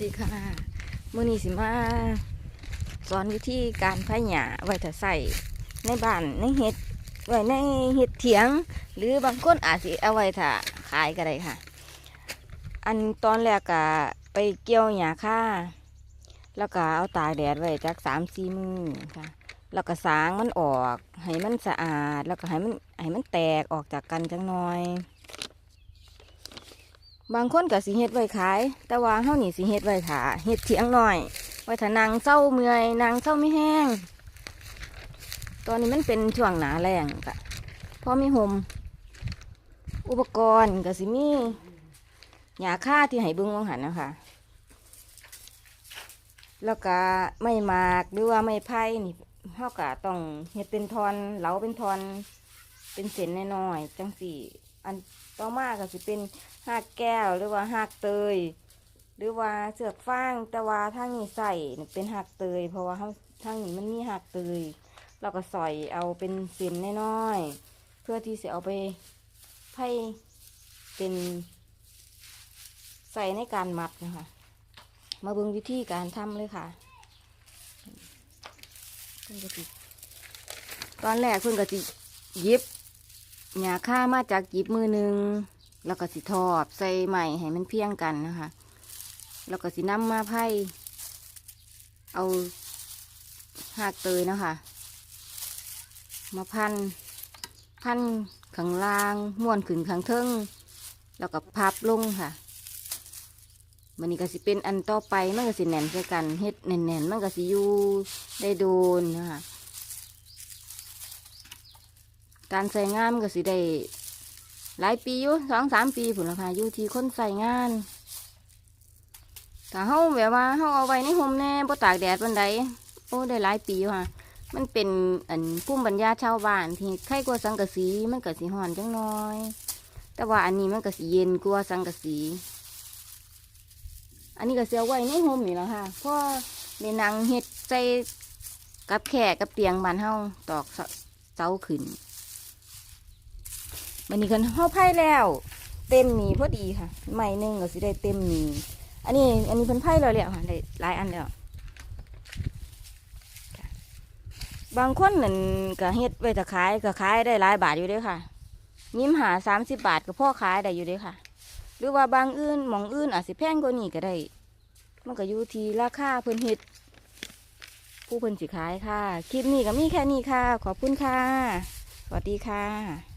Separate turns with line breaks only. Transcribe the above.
ดีค่ะมื้อนี้สิมาสอนวิธีการพายหญ้าไว้ถ้าใส่ในบ้านในเฮ็ดไว้ในเฮ็ดเถียง หรือบางคนอาจสิเอาไว้ถ้าขายก็ได้ค่ะ อันตอนแรกก็ไปเกี่ยวหญ้าค่าแล้วก็เอาตากแดดไว้จักสามสี่มือค่ะแล้วก็สางมันออกให้มันสะอาด แล้วก็ให้มันให้มันแตกออกจากกันจังหน่อย บางคนก็สิเฮ็ดไว้ขาย แต่ว่าเฮานี่สิเฮ็ดไว้ถาเฮ็ดเถียงหน่อย ไว้ถ้านางเศร้าเมื่อยนางเศร้าไม่แห้ง ตอนนี้มันเป็นช่วงหนาแรงกะพอมีห่มอุปกรณ์ก็สิมีหยาค่าที่ให้เบิ้งวางหันนะคะแล้วก็ไม่มากหรือว่าไม่ไผ่นี่เฮาก็ต้องเฮ็ดเป็นทอนเหลาเป็นทอนเป็นเส้นน้อยๆจังสี่ อันต่อมาก็สิเป็นหากแก้วหรือว่าหากเตย หรือว่าเสือกฟางแต่ว่าทางนี้ใส่เป็นหักเตย เพราะว่าเฮาทางนี้มันมีหักเตยเราก็สอยเอาเป็นเส้นน้อยๆเพื่อที่จะเอาไปไพ่เป็นใส่ในการมัดนะคะ มาเบิ่งวิธีการทำเลยค่ะเพิ่นก็สิตอนแรกเพิ่นก็สิหยิบ หยาค่ามาจากหยิบมือหนึ่งแล้วก็สิทอบใส่ใหม่ให้มันเพียงกันนะคะ แล้วก็สินำมาไพ่เอาหากเตยนะคะมาพันพันข้างล่างม้วนขึ้นข้างเทิงแล้วก็พับลงค่ะมันนี้ก็สิเป็นอันต่อไปมันก็สิแน่นใส่กันเฮ็ดแน่นๆมันก็สิอยู่ได้โดนนะคะ การใส่งานมันก็สิได้หลายปีอยู่สองสามปีผุนละค่ะอยู่ที่คนใส่งานถ้าเฮาแบบว่าเฮาเอาไว้ในห่มแน่บ่ตากแดดวันใดโอ้ได้หลายปีอยู่ค่ะ มันเป็นอันภูมิปัญญาชาวบ้านที่ใครกลัวสังกะสีมันก็สิห่อนจังน้อย แต่ว่าอันนี้มันก็สิเย็นกว่าสังกะสี อันนี้ก็เสียไว้ในห่มนี่แหละค่ะเพราะในนางเฮ็ดใจกับแขกกับเตียงบ้านเฮาตอกเสาเสาขึ้น มันนี่กันห่อไผ่แล้ว เต็มหนีพอดีค่ะใหม่หนึ่งก็สิได้เต็มหนีอันนี้ อันนี้เพิ่นไผ่แล้วแหละค่ะได้หลายอันแล้วค่ะบางคนนั่นก็เฮ็ดไว้จะขายก็ขายได้หลายบาทอยู่ด้อค่ะ ยิ้มหาสามสิบบาทก็พ่อขายได้อยู่ด้อค่ะ หรือว่าบางอื่นหมองอื่นอาจสิแพงกว่านี้ก็ได้ มันก็อยู่ที่ราคาเพิ่นเฮ็ดผู้เพิ่นสิขายค่ะ คลิปนี้ก็มีแค่นี้ค่ะ ขอบคุณค่ะ สวัสดีค่ะ